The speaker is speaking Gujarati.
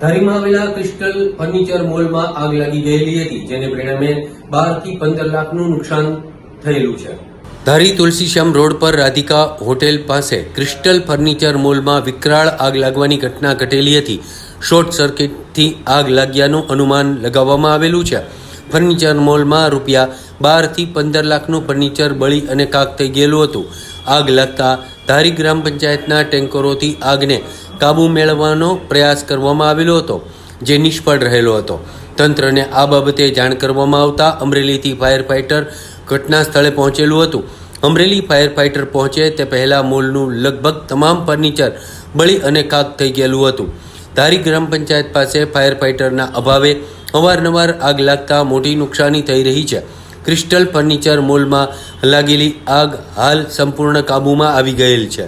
ધારીમાં આવેલા ક્રિસ્ટલ ફર્નિચર મોલમાં આગ લાગી ગયેલી હતી, જેને પરિણામે બારથી પંદર લાખનું નુકસાન થયેલું છે. ધારી તુલસીશ્યામ રોડ પર રાધિકા હોટેલ પાસે ક્રિસ્ટલ ફર્નિચર મોલમાં વિકરાળ આગ લાગવાની ઘટના ઘટેલી હતી. શોર્ટ સર્કિટથી આગ લાગ્યાનું અનુમાન લગાવવામાં આવેલું છે. ફર્નિચર મોલમાં રૂપિયા બારથી પંદર લાખનું ફર્નિચર, બળી અને કાક થઈ ગયેલું હતું. આગ લાગતા ધારી ગ્રામ પંચાયતના ટેન્કરોથી આગને કાબૂ મેળવવાનો પ્રયાસ કરવામાં આવેલો હતો, જે નિષ્ફળ રહેલો હતો. તંત્રને આ બાબતે જાણ કરવામાં આવતા અમરેલીથી ફાયર ફાઇટર ઘટના સ્થળે પહોંચેલું હતું. અમરેલી ફાયર ફાઇટર પહોંચે તે પહેલાં મોલનું લગભગ તમામ ફર્નિચર બળી અને કાક થઈ ગયેલું હતું. ધારી ગ્રામ પંચાયત પાસે ફાયર ફાઇટરના અભાવે અવારનવાર આગ લાગતા મોટી નુકસાની થઈ રહી છે. ક્રિસ્ટલ ફર્નિચર મોલમાં લાગેલી આગ હાલ સંપૂર્ણ કાબૂમાં આવી ગયેલ છે.